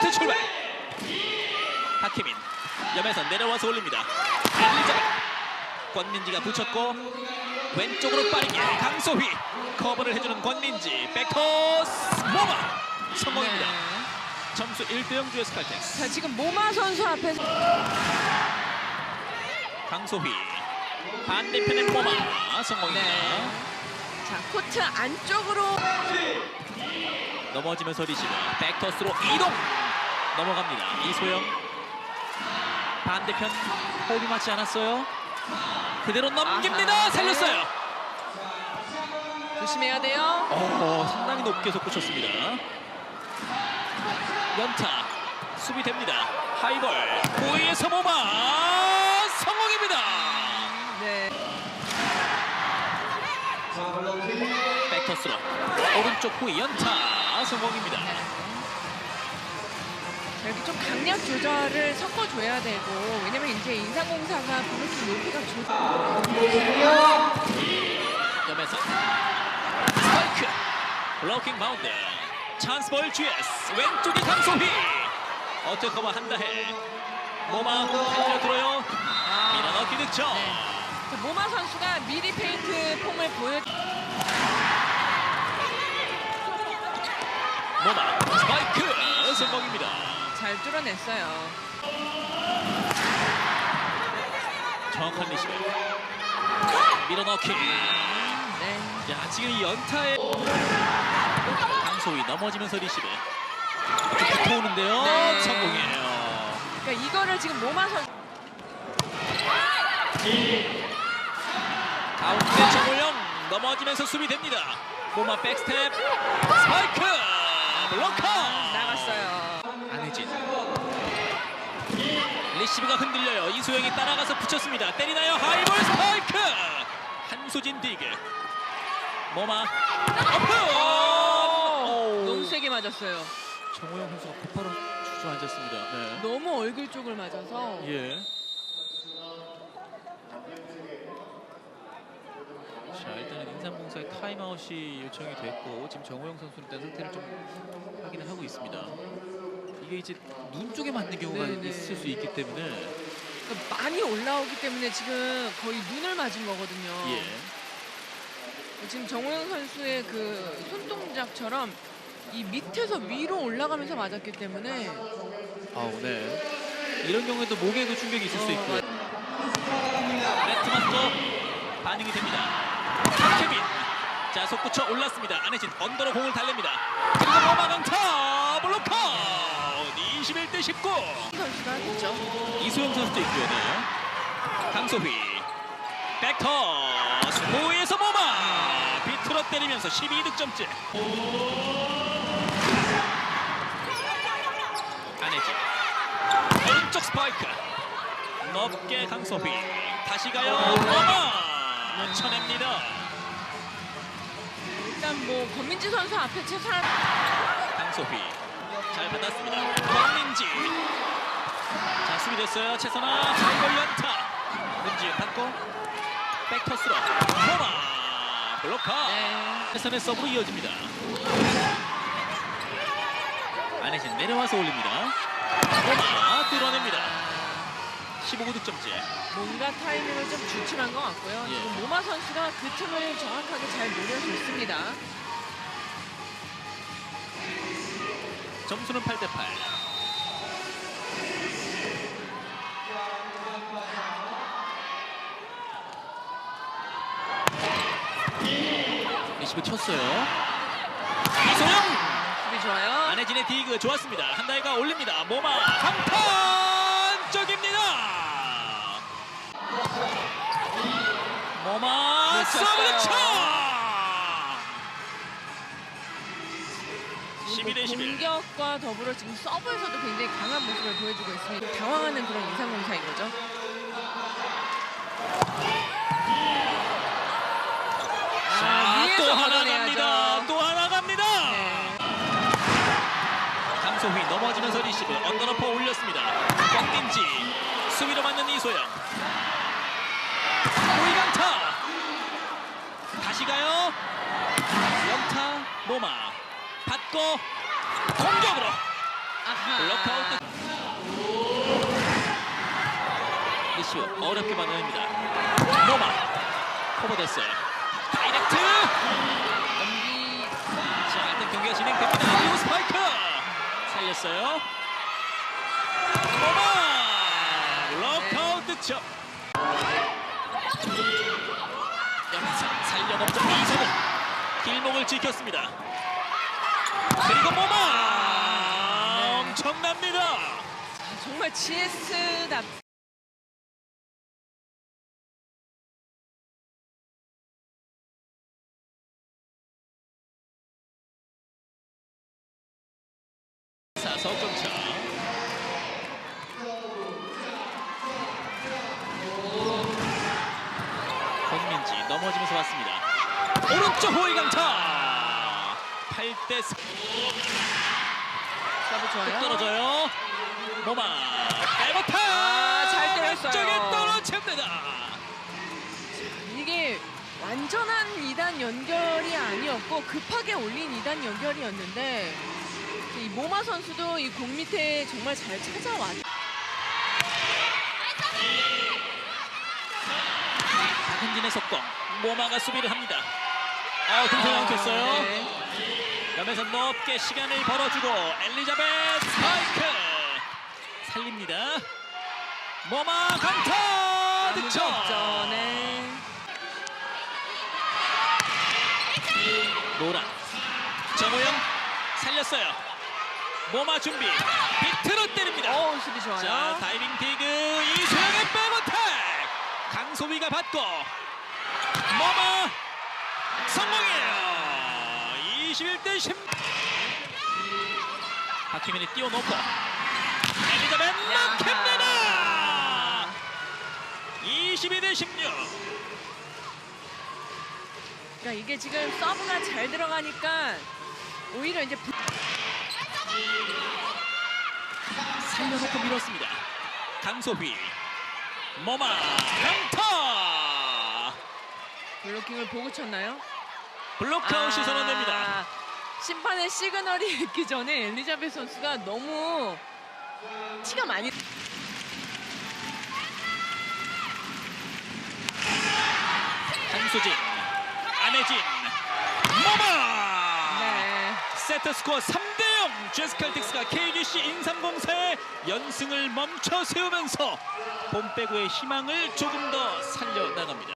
트 출발. 박혜민 염에서 내려와서 올립니다. 엘리자베 권민지가 붙였고 왼쪽으로 빠르게 강소휘 커버를 해주는 권민지 백토스 모마 성공입니다. 네. 점수 1대0 GS 칼텍스 자 지금 모마 선수 앞에서 강소휘 반대편의 모마 성공입니다. 네. 자 코트 안쪽으로 넘어지면서 리시브 백토스로 이동 넘어갑니다. 이소영 반대편 호흡이 맞지 않았어요. 그대로 넘깁니다. 아하, 네. 살렸어요. 조심해야 돼요. 어, 상당히 높게 솟구쳤습니다. 연타 수비 됩니다. 하이볼 고의에서 모마 성공입니다. 네. 백터스로 오른쪽 후위 연타 성공입니다. 자, 이렇게 좀 강약 조절을 섞어줘야 되고 왜냐면 이제 인상공사가 브로킹 높이가 좁. 점에서 스파이크. 블로킹 바운드. 찬스볼 GS. 왼쪽에 강소희. 어택 커버 한다해. 모마 달려들어요. 밀어넣기 득점. 자, 모마 선수가 미리 페인트 폼을 보여. 모마 스파이크. 성공입니다 잘 뚫어냈어요. 정확한 리시브 밀어넣기 네. 야 지금 이 연타에 강소희 넘어지면서 리시브 붙어오는데요 네. 성공이에요 그러니까 이거를 지금 선수. 가운데 정우영 넘어지면서 수비됩니다. 모마 백스텝 스파이크 블로커 나갔어요. 안혜진 리시브가 흔들려요. 이소영이 따라가서 붙였습니다. 때리나요? 하이볼 스파이크 한수진 디그 모마 어프 너무 세게 맞았어요. 정우영 선수가 곧바로 주저앉았습니다. 네. 너무 얼굴 쪽을 맞아서. 예. 자 일단은 인삼공사의 타임아웃이 요청이 됐고 지금 정호영 선수는 일단 상태를 좀 확인을 하고 있습니다. 이게 이제 눈 쪽에 맞는 경우가 네, 네. 있을 수 있기 때문에 그러니까 많이 올라오기 때문에 지금 거의 눈을 맞은 거거든요. 예. 지금 정호영 선수의 그 손동작처럼 이 밑에서 위로 올라가면서 맞았기 때문에 아우 네. 이런 경우에도 목에도 충격이 있을 수 어, 있고 네트 맞고 반응이 됩니다. 박혜민 자 속구쳐 올랐습니다. 안혜진 언더로 공을 달랩니다. 그리고 모마 강타 블로커 21대 19 선수가 했죠. 이소영 선수도 있고요. 네. 강소휘 백터스. 호에서 모마. 비틀어 때리면서 12득점째. 안혜진. 오른쪽 스파이크. 높게 강소휘 다시 가요. 모마. 쳐냅니다. 일단 뭐 권민지 선수 앞에 최선을 강소휘 잘 받았습니다. 권민지. 자 수비됐어요. 최선아 하이볼 연타 문지은 받고 백터스로. 모마. 블로커. 네. 최선의 서브로 이어집니다. 안혜진 내려와서 올립니다. 모마 뚫어냅니다. 15득점째 뭔가 타이밍을 좀 주춤한 것 같고요. 예. 지금 모마 선수가 그 틈을 정확하게 잘 노려줬습니다. 점수는 8 대 8 리시브 쳤어요 이소영 수비 좋아요. 안혜진의 디그 좋았습니다. 한다이가 올립니다. 모마 한판 쪽입니다. 모마 놓쳤어요. 서브차 12대 11. 공격과 더불어 지금 서브에서도 굉장히 강한 모습을 보여주고 있습니다. 당황하는 그런 인상공사인 거죠. 자, 아, 위에서 또 하나 걷어내야죠. 갑니다. 또 하나 갑니다. 네. 강소휘 넘어지면서 리시브 언더러퍼 올렸습니다. 꽉딘지 수비로 맞는 이소영. 호이강타 다시 가요. 연타 모마 받고 공격으로 블록아웃. 리시오 어렵게 받아냅니다. 노마 커버됐어요 다이렉트. 연기 자 일단 경기가 진행됩니다. 이후 스파이크! 살렸어요. 노마! 블록아웃 득점. 살려넘자. 이성은 길목을 지켰습니다 그리고 모마 엄청납니다. 정말 GS답. 자 석점차. 권민지 넘어지면서 왔습니다. 오른쪽 호의 강타 8대 4 서브 좋아요. 떨어져요 모마 백어타 아, 잘 때렸어요. 쪽에 떨어집니다 이게 완전한 2단 연결이 아니었고 급하게 올린 2단 연결이었는데 이 모마 선수도 이 공 밑에 정말 잘 찾아와. 박은진의 속공 모마가 수비를 합니다 아 등선 엉켰어요 네. 염에서 높게 시간을 벌어주고 엘리자베트 스파이크! 살립니다. 모마 강타! 득점. 네. 노란. 정호영 살렸어요. 모마 준비. 비트로 때립니다. 어, 수비 좋아요. 자 다이빙 디그 이소영의 백어택! 강소비가 받고 모마 성공이에요 21대 10 박희민이 띄워놓고 엘리자벳 막힙니다. 22대 16 그러니까 이게 지금 서브가 잘 들어가니까 오히려 이제 부... 살려놓고 밀었습니다. 강소휘 모마 강타 블로킹을 보고 쳤나요? 블록아웃이 아, 선언됩니다. 심판의 시그널이 있기 전에 엘리자베스 선수가 너무 티가 많이 한수진 안혜진 모마 네. 세트 스코어 3대0 제스칼틱스가 KGC 인삼공사의 연승을 멈춰 세우면서 봄배구의 희망을 조금 더 살려나갑니다